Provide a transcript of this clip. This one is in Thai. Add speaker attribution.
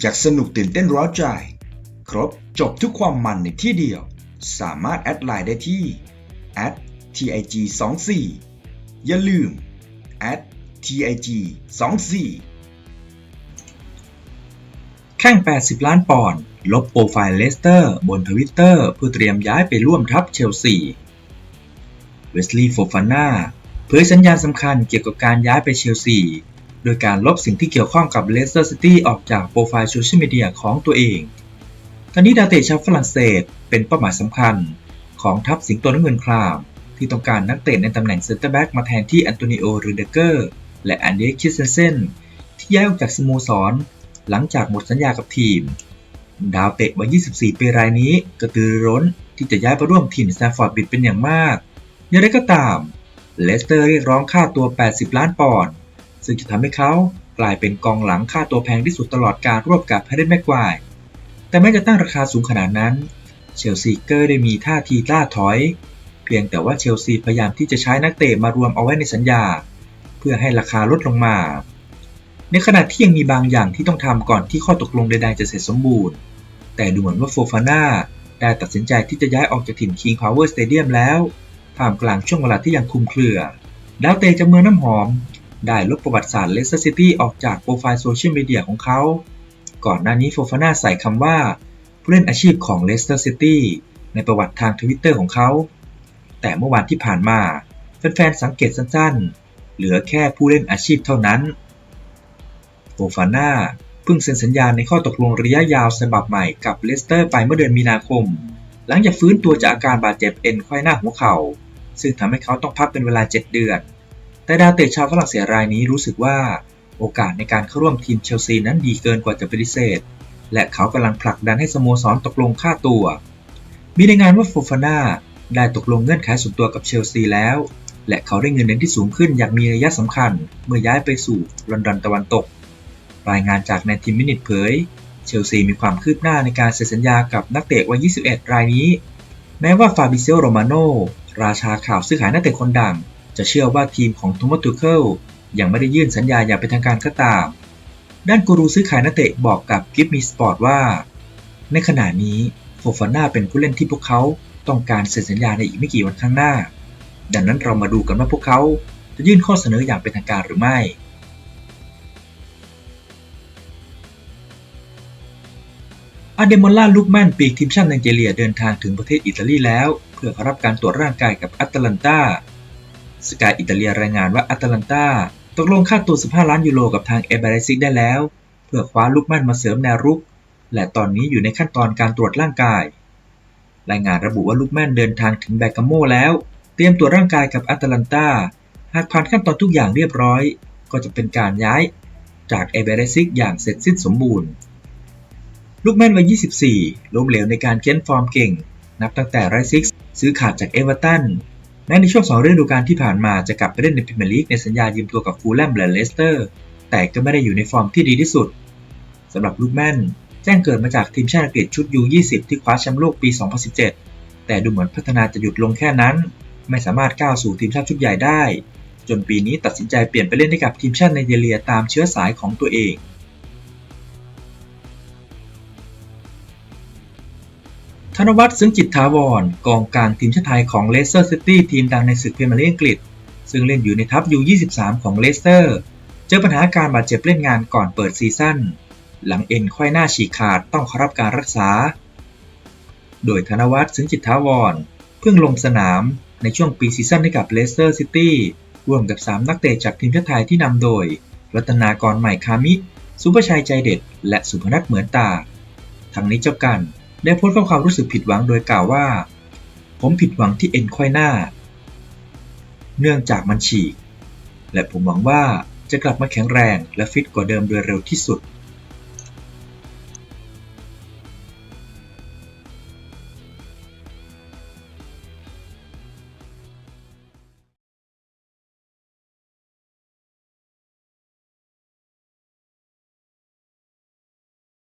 Speaker 1: อยากสนุกตื่นเต้นร้าวใจ ครบจบทุกความมันในที่เดียว สามารถแอดไลน์ได้ที่ @tig 2 4 อย่าลืม @tig 2 4
Speaker 2: แข่ง 80 ล้านปอนด์ลบโปรไฟล์เลสเตอร์ บนทวิตเตอร์เพื่อเตรียมย้ายไปร่วมทัพเชลซีเวสลีย์โฟฟาน่าเผยสัญญาณสำคัญเกี่ยวกับการย้ายไปเชลซี โดยการลบสิ่งที่เกี่ยวข้องกับเลสเตอร์ซิตี้ออกจากโปรไฟล์โซเชียลมีเดียของตัวเองทั้งนี้ดาวเตะชาวฝรั่งเศสเป็นเป้าหมายสำคัญของทัพสิงโตน้ำเงินคราม ที่ต้องการนักเตะในตำแหน่งเซนเตอร์แบ็กมาแทนที่แอนโตนิโอรูเดเกอร์และแอนเดรคิสเซนเซนที่ย้ายออกจากสโมสร หลังจากหมดสัญญากับทีม ดาวเตะวัย 24 ปีรายนี้กระตือรือร้นที่จะย้ายไปร่วมทีมแซฟฟอร์ดบิดเป็นอย่างมากอย่างไรก็ตาม เลสเตอร์เรียกร้องค่าตัว 80 ล้านปอนด์ ซึ่งจะทำให้เขากลายเป็นกองหลังค่าตัวแพงที่สุดตลอดการร่วมกับแฮร์รี่แม็กควายแต่แม้จะตั้งราคาสูงขนาดนั้น เชลซีเกอร์ได้มีท่าทีล่าถอย เพียงแต่ว่าเชลซีพยายามที่จะใช้นักเตะมารวมเอาไว้ในสัญญา เพื่อให้ราคาลดลงมา ในขณะที่ยังมีบางอย่างที่ต้องทำก่อนที่ข้อตกลงใดๆจะเสร็จสมบูรณ์ แต่ดูเหมือนว่าโฟฟาน่าได้ตัดสินใจที่จะย้ายออกจากถิ่น King Power Stadium แล้วท่ามกลางช่วงเวลาที่ยังคลุมเครือดาวเตะจากเมืองน้ำหอม ได้ลบประวัติศาสตร์เลสเตอร์ซิตี้ออกจากโปรไฟล์โซเชียลมีเดียของเขา ก่อนหน้านี้โฟฟาน่าใส่คำว่า ผู้เล่นอาชีพของเลสเตอร์ซิตี้ในประวัติทางทวิตเตอร์ของเขา แต่เมื่อวานที่ผ่านมาแฟนๆสังเกตสั้นๆ เหลือแค่ผู้เล่นอาชีพเท่านั้นโฟฟาน่าเพิ่งเซ็นสัญญาในข้อตกลงระยะยาวฉบับใหม่กับเลสเตอร์ไปเมื่อเดือนมีนาคม หลังจากฟื้นตัวจากอาการบาดเจ็บเอ็นไขว้หน้าหัวเข่าซึ่งทำให้เขาต้องพักเป็นเวลา 7 เดือน แต่ดาวเตะชาวฝรั่งเศสรายนี้รู้สึกว่าโอกาสในการเข้าร่วมทีมเชลซีนั้นดีเกินกว่าจะปฏิเสธ และเขากำลังผลักดันให้สโมสรตกลงค่าตัว มีรายงานว่าโฟฟาน่าได้ตกลงเงื่อนไขส่วนตัวกับเชลซีแล้ว และเขาได้เงินเดือนที่สูงขึ้นอย่างมีนัยสำคัญ เมื่อย้ายไปสู่ลอนดอนตะวันตก รายงานจากในทีมมินิทเผย เชลซีมีความคืบหน้าในการเซ็นสัญญากับนักเตะวัย 21 รายนี้ แม้ว่าฟาบิเซโอโรมาโนราชาข่าวซื้อขายนักเตะคนดัง จะเชื่อว่าทีมของโทมัสตูเคิลยังไม่ได้ยื่นสัญญาอย่างเป็นทางการก็ตาม ด้านกูรูซื้อขายนักเตะบอกกับกิฟมีสปอร์ตว่า ในขณะนี้โฟฟาน่าเป็นผู้เล่นที่พวกเขาต้องการเซ็นสัญญาในอีกไม่กี่วันข้างหน้า ดังนั้นเรามาดูกันว่าพวกเขาจะยื่นข้อเสนออย่างเป็นทางการหรือไม่อาเดโมล่าลูกแม่นปีกทีมชาติไนจีเรียเดินทางถึงประเทศอิตาลีแล้ว เพื่อรับการตรวจร่างกายกับอัตแลนตา สกายอิตาเลียรายงานว่าอัตแลนตาตกลงค่าตัว 15 ล้านยูโรกับทางเอเบรซิกได้แล้ว เพื่อคว้าลูกแม่นมาเสริมแนวรุก และตอนนี้อยู่ในขั้นตอนการตรวจร่างกาย รายงานระบุว่าลูกแม่นเดินทางถึงแบกาโมแล้ว เตรียมตรวจร่างกายกับอัตแลนตาหากผ่านขั้นตอนทุกอย่างเรียบร้อย ก็จะเป็นการย้ายจากเอเบรซิกอย่างเสร็จสิ้นสมบูรณ์ ลูกแม่นวัย 24 ล้มเหลวในการเค้นฟอร์มเก่ง นับตั้งแต่ไรซิกซื้อขาดจากเอเวอร์ตัน แม้ในช่วงสองฤดูกาลที่ผ่านมาจะกลับไปเล่นในพรีเมียร์ลีกในสัญญายืมตัวกับฟูลแลมและเลสเตอร์ แต่ก็ไม่ได้อยู่ในฟอร์มที่ดีที่สุดสำหรับลูกแม่น แจ้งเกิดมาจากทีมชาติอังกฤษชุดยู20ที่คว้าแชมป์โลกปี 2017 แต่ดูเหมือนพัฒนาจะหยุดลงแค่นั้น ไม่สามารถก้าวสู่ทีมชาติชุดใหญ่ได้ จนปีนี้ตัดสินใจเปลี่ยนไปเล่นให้กับทีมชาติไนจีเรียตามเชื้อสายของตัวเอง ธนวัฒน์ซึ่งจิตถาวร กองกลางทีมชาติไทยของเลสเตอร์ซิตี้ทีมดังในศึกพรีเมียร์ลีกอังกฤษ ซึ่งเล่นอยู่ในทัพยู 23 ของเลสเตอร์ เจอปัญหาการบาดเจ็บเล่นงานก่อนเปิดซีซั่น หลังเอ็นควายหน้าฉีกขาดต้องเข้ารับการรักษา โดยธนวัฒน์ซึ่งจิตถาวร เพิ่งลงสนามในช่วงปีซีซั่นให้กับเลสเตอร์ซิตี้ร่วมกับ 3 นักเตะจากทีมชาติไทยที่นำโดย รัตนากรใหม่คามิ สุภชัยใจเด็ด และสุพนัทเหมือนตา ทั้งนี้เจ้ากัน ได้โพสต์ข้อความรู้สึกผิดหวังโดยกล่าวว่า ผมผิดหวังที่เอ็นควายหน้า เนื่องจากมันฉีก และผมหวังว่าจะกลับมาแข็งแรงและฟิตกว่าเดิมโดยเร็วที่สุด